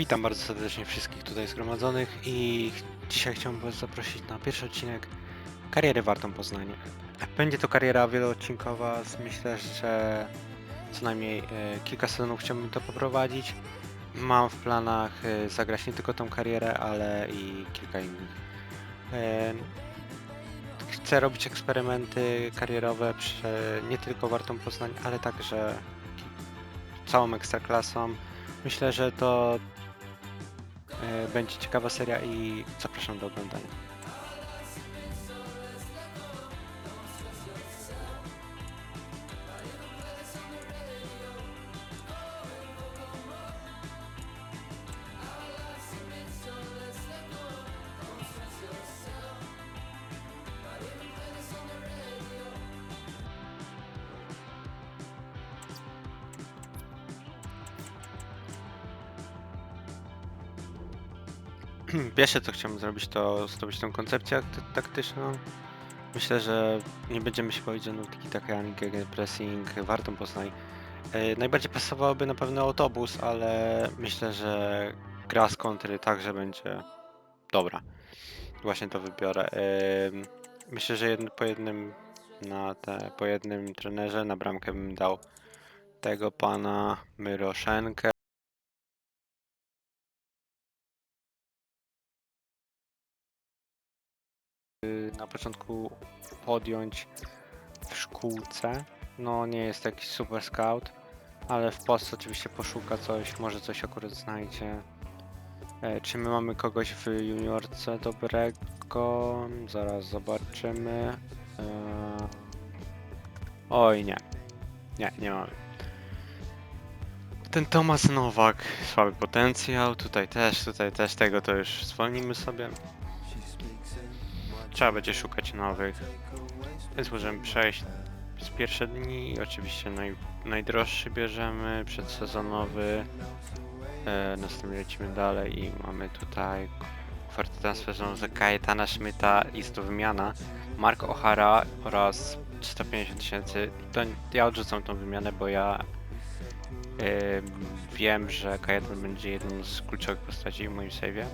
Witam bardzo serdecznie wszystkich tutaj zgromadzonych i dzisiaj chciałbym Was zaprosić na pierwszy odcinek kariery wartą Poznania. Będzie to kariera wieloodcinkowa, myślę, że co najmniej e, kilka sezonów chciałbym to poprowadzić. Mam w planach e, zagrać nie tylko tą karierę, ale i kilka innych. E, Chcę robić eksperymenty karierowe przy nie tylko wartą Poznań, ale także całą ekstraklasą. Myślę, że to będzie ciekawa seria i zapraszam do oglądania. Pierwsze co chciałbym zrobić to zdobyć tą koncepcję ak- taktyczną. Myślę, że nie będziemy się bawić żadną tiki taka ani pressing wartą Poznań. E, najbardziej pasowałoby na pewno autobus, ale myślę, że gra z kontry także będzie dobra. Właśnie to wybiorę. E, myślę, że jedno po jednym na te, po jednym trenerze na bramkę bym dał tego pana Myroszenkę. Na początku podjąć w szkółce. No nie jest jakiś super scout, ale w Polsce oczywiście poszuka coś, może coś akurat znajdzie. E, czy my mamy kogoś w juniorce dobrego? Zaraz zobaczymy. E, oj nie. Nie, nie mamy. Ten Tomasz Nowak, słaby potencjał, tutaj też, tutaj też tego to już zwolnimy sobie. Trzeba będzie szukać nowych. Więc możemy przejść z pierwsze dni. Oczywiście naj, najdroższy bierzemy, przedsezonowy. E, następnie lecimy dalej i mamy tutaj kwartę transferową za Kajetana Schmidta, jest to wymiana. Mark O'Hara oraz 350 tysięcy. Ja odrzucam tą wymianę, bo ja em, wiem, że Kajetan będzie jedną z kluczowych postaci w moim save'ie.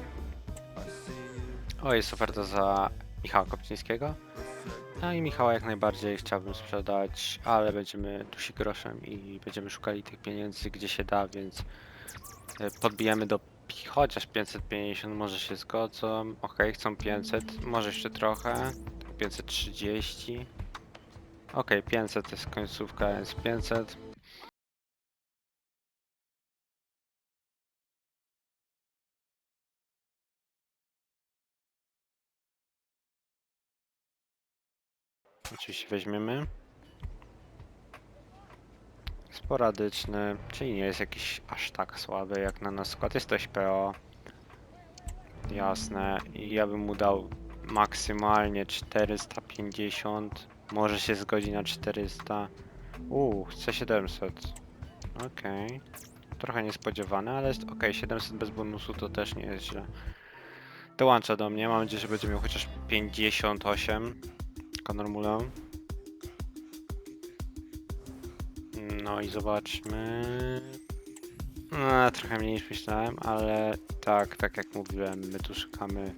O, jest oferta za Michała Kopcińskiego. No i Michała jak najbardziej chciałbym sprzedać, ale będziemy dusi groszem i będziemy szukali tych pieniędzy gdzie się da, więc e, podbijemy do chociaż 550, może się zgodzą. Ok, chcą 500, może jeszcze trochę. Tak 530. Ok, 500 to jest końcówka, więc 500. Oczywiście weźmiemy. Sporadyczny, czyli nie jest jakiś aż tak słaby jak na nasz skład. Jest to SPO. Jasne. I ja bym mu dał maksymalnie 450. Może się zgodzi na 400. Uuu, chce 700. Okej. Trochę niespodziewane, ale jest ok. 700 bez bonusu to też nie jest źle. Dołącza do mnie. Mam nadzieję, że będzie miał chociaż 58. Mullen. No i zobaczmy. No, trochę mniej niż myślałem, ale tak, tak jak mówiłem, my tu szukamy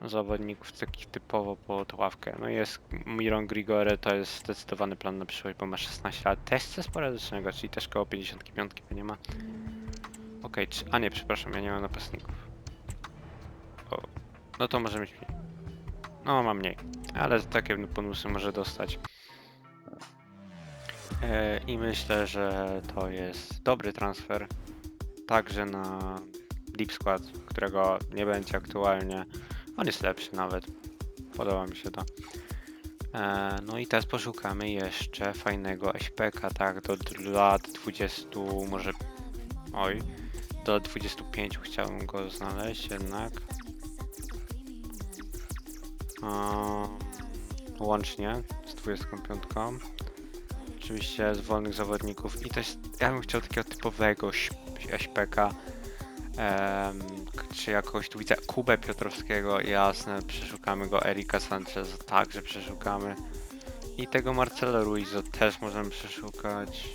zawodników takich typowo pod ławkę. No jest Miron Grigore, to jest zdecydowany plan na przyszłość, bo ma 16 lat. Też chce sporadycznego, czyli też koło 55 nie ma. Okej, czy... a nie, przepraszam, ja nie mam napastników. O, no to może mieć. No, mam mniej, ale takie bonusy może dostać. E, I myślę, że to jest dobry transfer. Także na Deep Squad, którego nie będzie aktualnie. On jest lepszy nawet. Podoba mi się to. E, no i teraz poszukamy jeszcze fajnego SPK, tak, do lat 20, może. Oj, do 25 chciałbym go znaleźć jednak. Łącznie z 25. Oczywiście z wolnych zawodników. I jest, ja bym chciał takiego typowego SPK em, k- czy jakoś tu widzę Kubę Piotrowskiego, jasne, przeszukamy go, Erika Sanchez także przeszukamy. I tego Marcelo Ruizo też możemy przeszukać.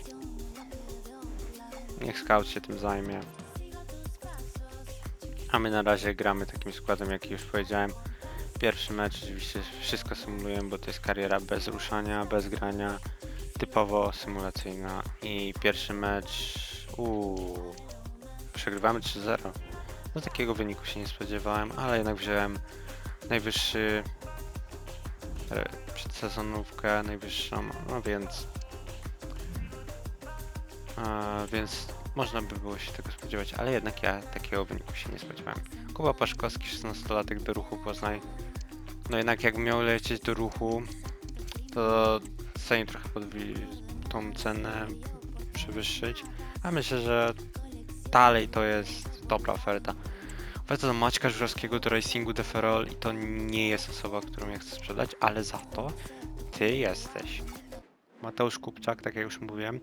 Niech scout się tym zajmie. A my na razie gramy takim składem, jaki już powiedziałem. Mecz oczywiście wszystko symulujemy, bo to jest kariera bez ruszania, bez grania, typowo symulacyjna. I pierwszy mecz, uuu, przegrywamy 3-0. No takiego wyniku się nie spodziewałem, ale jednak wziąłem najwyższy przedsezonówkę, najwyższą, no więc e, więc można by było się tego spodziewać, ale jednak ja takiego wyniku się nie spodziewałem. Kuba Paszkowski, 16-latek do ruchu Poznań. No jednak jak miał lecieć do ruchu, to cenię trochę podwi- tą cenę przewyższyć, a myślę, że dalej to jest dobra oferta. Oferta do Maćka Żurowskiego do Racingu Deferol i to nie jest osoba, którą ja chcę sprzedać, ale za to ty jesteś. Mateusz Kupczak, tak jak już mówiłem,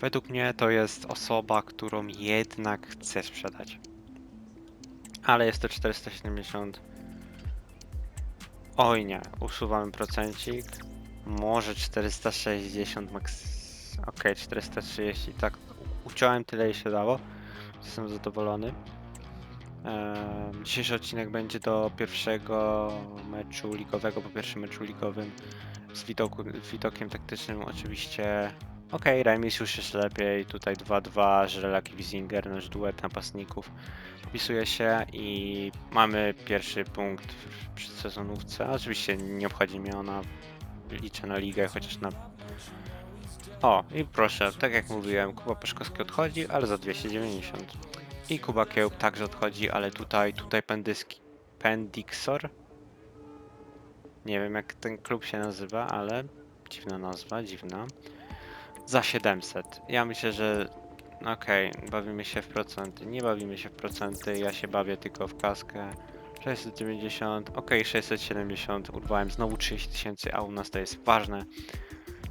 według mnie to jest osoba, którą jednak chcę sprzedać. Ale jest to 470. Oj nie, usuwamy procencik. Może 460 max. Ok, 430. Tak, uciąłem tyle, ile się dało. Jestem zadowolony. Ehm, Dzisiejszy odcinek będzie do pierwszego meczu ligowego, po pierwszym meczu ligowym z widoku, widokiem taktycznym oczywiście. Okej, remis już jest lepiej, tutaj 2-2, Żrelak i Wizinger, nasz duet napastników wpisuje się i mamy pierwszy punkt w przedsezonówce. Oczywiście nie obchodzi mnie ona, liczę na ligę, chociaż na... O, i proszę, tak jak mówiłem, Kuba Peszkowski odchodzi, ale za 290. I Kuba Kiełb także odchodzi, ale tutaj, tutaj Pendyski, Pendixor. Nie wiem jak ten klub się nazywa, ale dziwna nazwa, dziwna. Za 700. Ja myślę, że okej, bawimy się w procenty. Nie bawimy się w procenty, ja się bawię tylko w kaskę. 690, okej, 670, urwałem znowu 30 tysięcy, a u nas to jest ważne.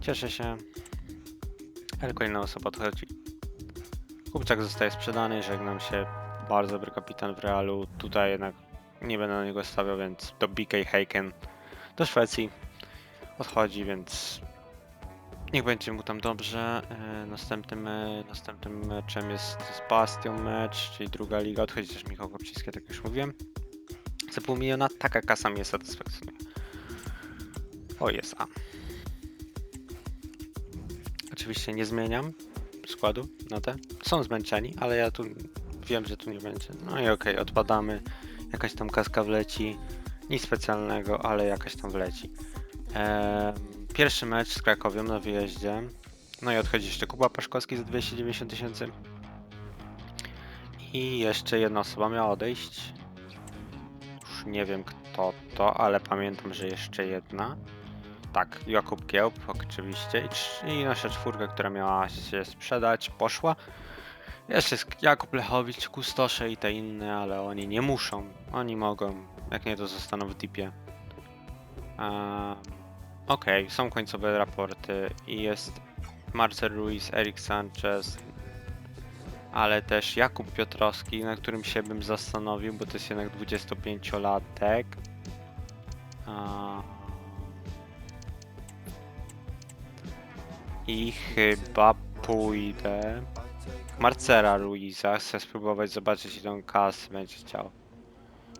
Cieszę się. Ale kolejna osoba odchodzi. Kupczak zostaje sprzedany, żegnam się. Bardzo dobry kapitan w Realu. Tutaj jednak nie będę na niego stawiał, więc do BK Heiken do Szwecji odchodzi, więc niech będzie mu tam dobrze. E, Następnym, e, następnym meczem jest z Bastion mecz, czyli druga liga. Odchodzi też Michał Kopciński, tak jak już mówiłem. Za pół miliona taka kasa mnie satysfakcjonuje. O jest A. Oczywiście nie zmieniam składu na te. Są zmęczeni, ale ja tu wiem, że tu nie będzie. No i okej, odpadamy. Jakaś tam kaska wleci. Nic specjalnego, ale jakaś tam wleci. Em, pierwszy mecz z Krakowią na wyjeździe. No i odchodzi jeszcze Kuba Paszkowski za 290 tysięcy. I jeszcze jedna osoba miała odejść. Już nie wiem kto to, ale pamiętam, że jeszcze jedna. Tak, Jakub Kiełb oczywiście. I, I nasza czwórka, która miała się sprzedać, poszła. Jeszcze jest Jakub Lechowicz, Kustosze i te inne, ale oni nie muszą. Oni mogą. Jak nie, to zostaną w dipie. Ehm, Okej, są końcowe raporty i jest Marcel Ruiz, Eric Sanchez, ale też Jakub Piotrowski, na którym się bym zastanowił, bo to jest jednak 25-latek. A... I chyba pójdę Marcela Ruiza. Chcę spróbować zobaczyć ile on kasy będzie chciał.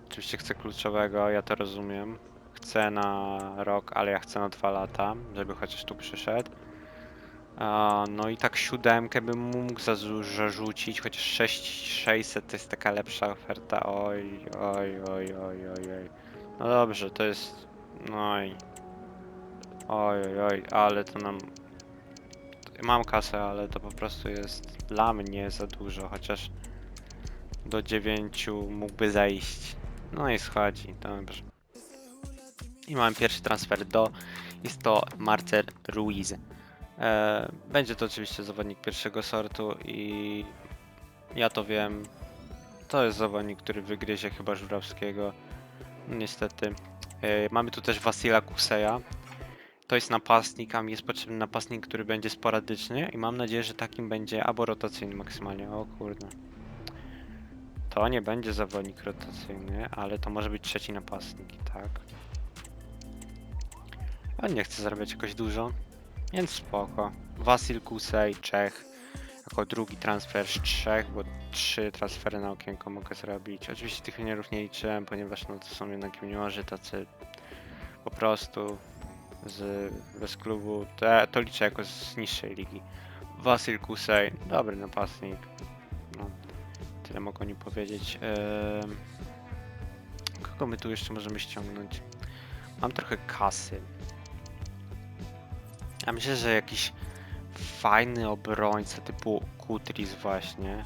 Oczywiście chcę kluczowego, ja to rozumiem. Chcę na rok, ale ja chcę na dwa lata, żeby chociaż tu przyszedł. A, no i tak siódemkę bym mógł zarzucić, chociaż 6600 to jest taka lepsza oferta. Oj, oj, oj, oj, oj, oj. No dobrze, to jest... No i... Oj, oj, oj, ale to nam... Mam kasę, ale to po prostu jest dla mnie za dużo, chociaż do 9 mógłby zejść. No i schodzi, dobrze. I mamy pierwszy transfer do, jest to Marcel Ruiz. E, będzie to oczywiście zawodnik pierwszego sortu i ja to wiem. To jest zawodnik, który wygryzie chyba Żurawskiego. Niestety. E, mamy tu też Wasila Kuseja. To jest napastnik, a mi jest potrzebny napastnik, który będzie sporadyczny i mam nadzieję, że takim będzie albo rotacyjny maksymalnie. O kurde. To nie będzie zawodnik rotacyjny, ale to może być trzeci napastnik, tak. On nie chce zarabiać jakoś dużo, więc spoko. Wasil Kusej, Czech. jako drugi transfer z trzech, bo trzy transfery na okienko mogę zrobić. Oczywiście tych juniorów nie liczyłem, ponieważ no to są jednak juniorzy tacy po prostu z, bez klubu. To, liczę jako z niższej ligi. Wasyl Kusej, dobry napastnik. No, tyle mogę o nim powiedzieć. Kogo my tu jeszcze możemy ściągnąć? Mam trochę kasy. Ja myślę, że jakiś fajny obrońca typu Kutris właśnie.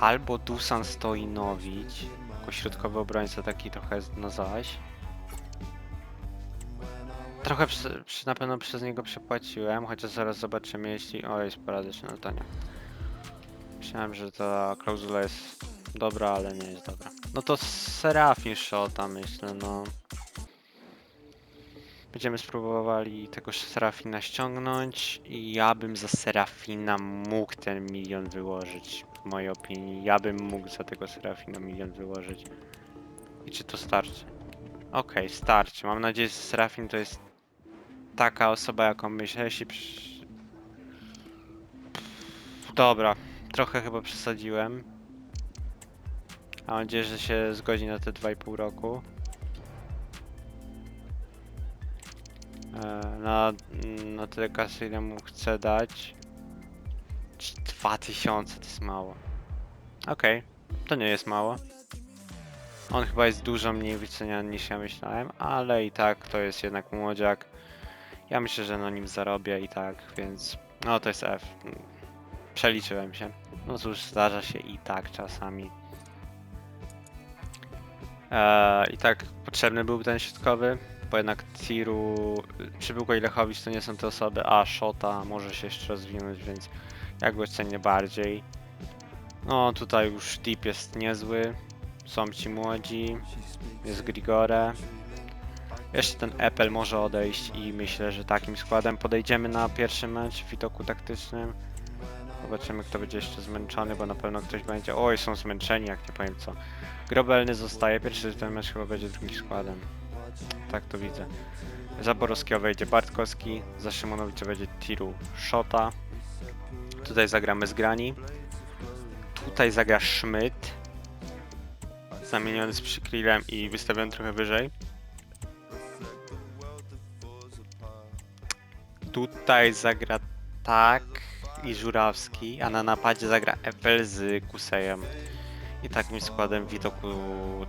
Albo Dusan Stojnowicz. Jako środkowy obrońca taki trochę na zaś. Trochę przy, przy, na pewno przez niego przepłaciłem, chociaż zaraz zobaczymy jeśli... O, jest sporadyczne, no to nie. Myślałem, że ta klauzula jest dobra, ale nie jest dobra. No to Serafin Shota myślę, no. Będziemy spróbowali tego Serafina ściągnąć i ja bym za Serafina mógł ten milion wyłożyć, w mojej opinii. Ja bym mógł za tego Serafina milion wyłożyć. I czy to starczy? Okej, starczy. Mam nadzieję, że Serafin to jest taka osoba, jaką myślę. Jeśli. Dobra, trochę chyba przesadziłem. Mam nadzieję, że się zgodzi na te 2,5 roku. Na, na tyle kasy, ile mu chcę dać. Czy 2000 to jest mało. Okej, to nie jest mało. On chyba jest dużo mniej wyceniany niż ja myślałem, ale i tak to jest jednak młodziak. Ja myślę, że na nim zarobię i tak, więc no to jest F. Przeliczyłem się. No cóż, zdarza się i tak czasami. Eee, I tak potrzebny był ten środkowy, bo jednak Tiru, Przybyłko i Lechowicz to nie są te osoby, a Shota może się jeszcze rozwinąć, więc ja go cenię bardziej. No tutaj już tip jest niezły, są ci młodzi, jest Grigore. Jeszcze ten Apple może odejść i myślę, że takim składem podejdziemy na pierwszy mecz w widoku taktycznym. Zobaczymy kto będzie jeszcze zmęczony, bo na pewno ktoś będzie. Oj, są zmęczeni, jak nie powiem co. Grobelny zostaje, pierwszy ten mecz chyba będzie drugim składem. Tak to widzę. Za Borowskiego wejdzie Bartkowski, za Szymonowicza będzie Tiru Shota. Tutaj zagramy z Grani. Tutaj zagra Schmidt. Zamieniony z Przykrylem i wystawiony trochę wyżej. Tutaj zagra tak i Żurawski, a na napadzie zagra Epel z Kusejem. I takim składem w widoku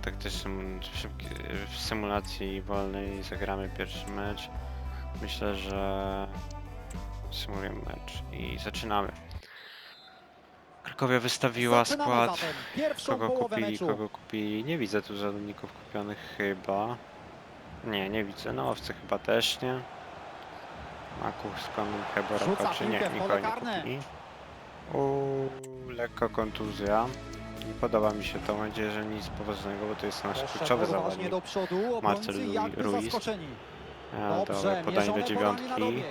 taktycznym w symulacji wolnej zagramy pierwszy mecz. Myślę, że symulujemy mecz i zaczynamy. Krakowia wystawiła skład. Kogo kupili, kogo kupili? Nie widzę tu zawodników kupionych chyba. Nie, nie widzę. No owce chyba też nie. Maków z Konem chyba raczej nie, nikogo nie kupili. Uuu, lekka kontuzja. Nie podoba mi się to, mam nadzieję, że nic poważnego, bo to jest nasz kluczowy zawodnik. do przodu, Marcel Ruiz. Dobrze, podanie do dziewiątki.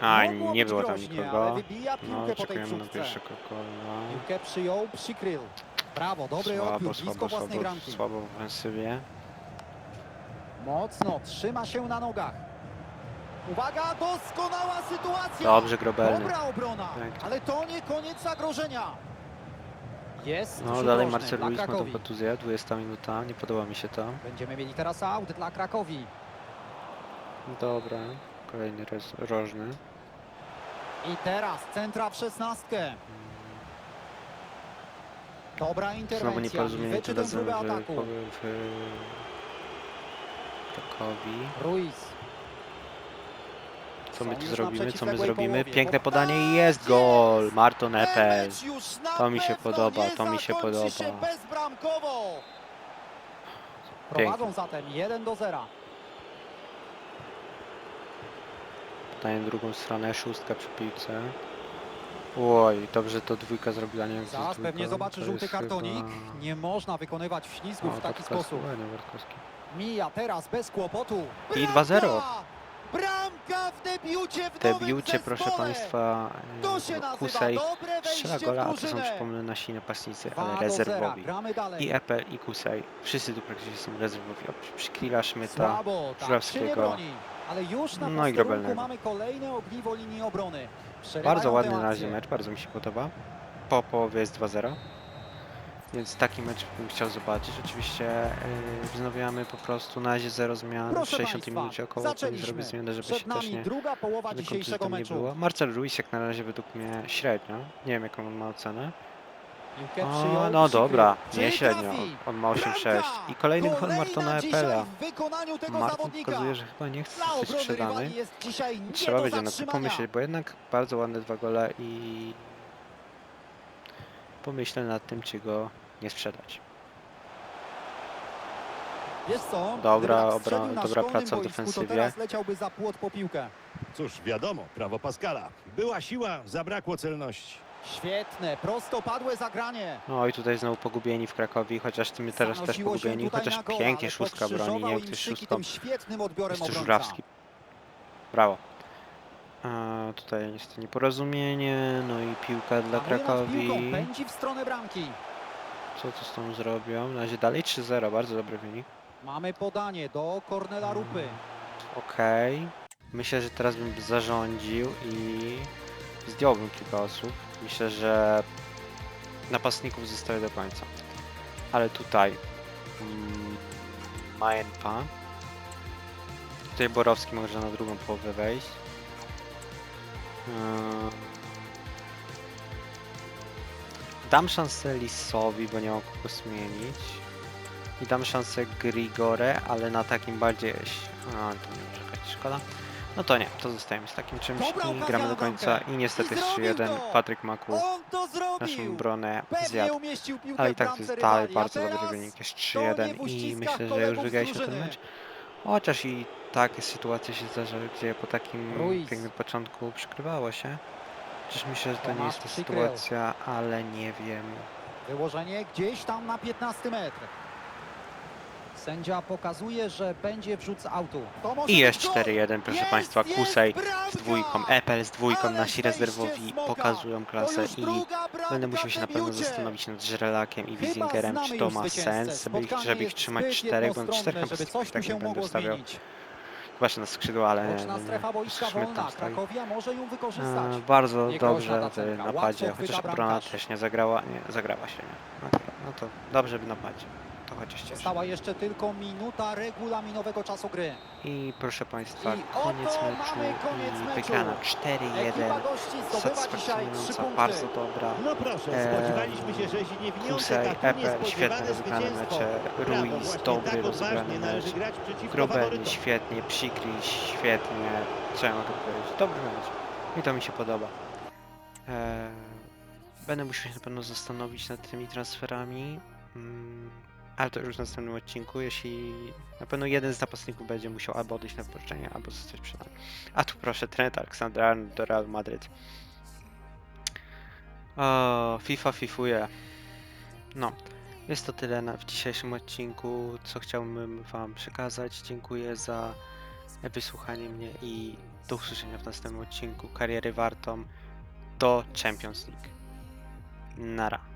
A, nie było tam nikogo. No, czekujemy na pierwszego kola. Piłkę przyjął. Brawo, dobry Słabo, odbiór, blisko słabo, własnej słabo, bramki. słabo w ofensywie. Mocno, trzyma się na nogach. Uwaga, doskonała sytuacja! Dobrze, Grobelny. Dobra obrona, ale to nie koniec zagrożenia. Jest No dalej rożny Marcel dla Luis ma tą Krakowi. kontuzję, 20 minuta, nie podoba mi się to. Będziemy mieli teraz aut dla Krakowi. Dobra, kolejny res, rożny. I teraz centra w szesnastkę. Dobra Znowu interwencja. i nieporozumienie tym razem próby w, ataku. w, w Krakowi. Ruiz. Co my tu zrobimy? Co my zrobimy? Piękne Podanie i jest gol! Marton Epel. To mi się podoba, to mi się podoba. Prowadzą zatem 1 do 0. Podaję drugą stronę, szóstka przy piłce. Oj, dobrze to dwójka zrobiła, nie wiem Zaraz pewnie zobaczy żółty kartonik. chyba- Nie można wykonywać wślizgów O, w taki sposób. Mija teraz bez kłopotu. I Bramka! 2-0. Bramka w debiucie w debiucie, proszę. Państwa, e, Kusej strzela gola, a to są przypomnę nasi napastnicy, 2 ale do 0. rezerwowi. I Epel, i Kusej. Wszyscy tu praktycznie są rezerwowi. Oprócz Przykrila, Szmyta. Tak Żurawskiego. No i Grobelnego. Bardzo ładny na razie mecz, bardzo mi się podoba. Po połowie jest 2-0. Więc taki mecz bym chciał zobaczyć. Oczywiście yy, wznawiamy po prostu na razie 0 zmian. W Proszę 60 państwa, minucie około zaczęliśmy. zrobię zmiany, żeby Przed się też nie, druga połowa dzisiejszego tam nie meczu. było. Marcel Ruiz jak na razie według mnie średnio. Nie wiem jaką on ma ocenę. O, no dobra, nie średnio. On, ma 8-6. Bramka! I kolejny gol Martona Epela. w Martin pokazuje, że chyba nie chce zostać sprzedany. Trzeba będzie na to pomyśleć, bo jednak bardzo ładne dwa gole i pomyślę nad tym, czy go nie sprzedać. Co? Dobra obra- dobra praca w defensywie. Leciałby za płot po piłkę. Cóż, wiadomo, prawo Pascala. Była siła, zabrakło celności. Świetne, prostopadłe zagranie. No i tutaj znowu pogubieni w Krakowie, chociaż my teraz też Zanosiło się pogubieni, tutaj chociaż na gola, pięknie ale szóstka broni, nie pokrzyżował im ktoś szyki szóstką. tym świetnym odbiorem Jest to obrońca. Żurawski. Brawo. A, tutaj niestety nieporozumienie, no i piłka dla Krakowi. Pędzi w stronę bramki. Co to z tą zrobią? Na razie dalej 3-0, bardzo dobry wynik. Mamy podanie do Kornela Rupy. Okej. Myślę, że teraz bym zarządził i zdjąłbym kilka osób. Myślę, że napastników zostawię do końca. Ale tutaj mm, Majenpa. Tutaj Borowski może na drugą połowę wejść. Ym, Dam szansę Lisowi, bo nie mam kogo zmienić. I dam szansę Grigore, ale na takim bardziej... A, to nie może jakaś szkoda. No to nie, to zostajemy z takim czymś i gramy do końca i niestety I jest zrobił 3-1. to! Patryk Maku naszą Pewnie zjadł. Ale i tak to jest dalej bardzo dobry wynik, jest to nie 3-1 w i myślę, że już wygraliśmy ten mecz. Chociaż i takie sytuacje się zdarzały, gdzie po takim Ruiz. pięknym początku przykrywało się. Chociaż myślę, że to nie Tomasz jest ta przykrył. sytuacja, ale nie wiem. Wyłożenie gdzieś tam na 15 metr. Sędzia pokazuje, że będzie wrzut z autu. I jest gol! 4-1, proszę Państwa. Kusej z dwójką, Epel z dwójką, nasi rezerwowi pokazują klasę i będę musiał się na pewno zastanowić nad Żrelakiem i Wizingerem, czy to ma sens, żeby ich, trzymać czterech, bądź jednostronne, czterech tak nie będę stawiał. Chyba na skrzydło, ale Schmidt tam stoi. E, bardzo dobrze w napadzie, chociaż obrona też nie zagrała, nie, zagrała się, nie. No, dobra, no to dobrze w napadzie, to chociaż cieszy. Została jeszcze tylko minuta regulaminowego czasu gry. I proszę Państwa, I koniec oto meczu mamy koniec i meczu. wygrana Ekipa 4-1, gości zdobywa dzisiaj trzy satysfakcjonująca, punkty. bardzo dobra. No proszę, Eee, spodziewaliśmy się, że Ziniewniące Kusej, takie Epel, świetne niespodziewane rozegrane zwycięstwo. mecze, Brawo, Ruiz, właśnie dobry tak rozegrany odważnie mecz, grać przeciwko faworytom. świetnie, Przykry świetnie, co ja mogę powiedzieć, dobry mecz i to mi się podoba. Eee, będę musiał się na pewno zastanowić nad tymi transferami, mm, ale to już w następnym odcinku, jeśli na pewno jeden z napastników będzie musiał albo odejść na wypożyczenie, albo zostać sprzedany. A tu proszę, Trent Alexander-Arnold do Real Madryt. O, FIFA fifuje. No, jest to tyle na, w dzisiejszym odcinku, co chciałbym Wam przekazać. Dziękuję za wysłuchanie mnie i do usłyszenia w następnym odcinku kariery wartą do Champions League. Nara.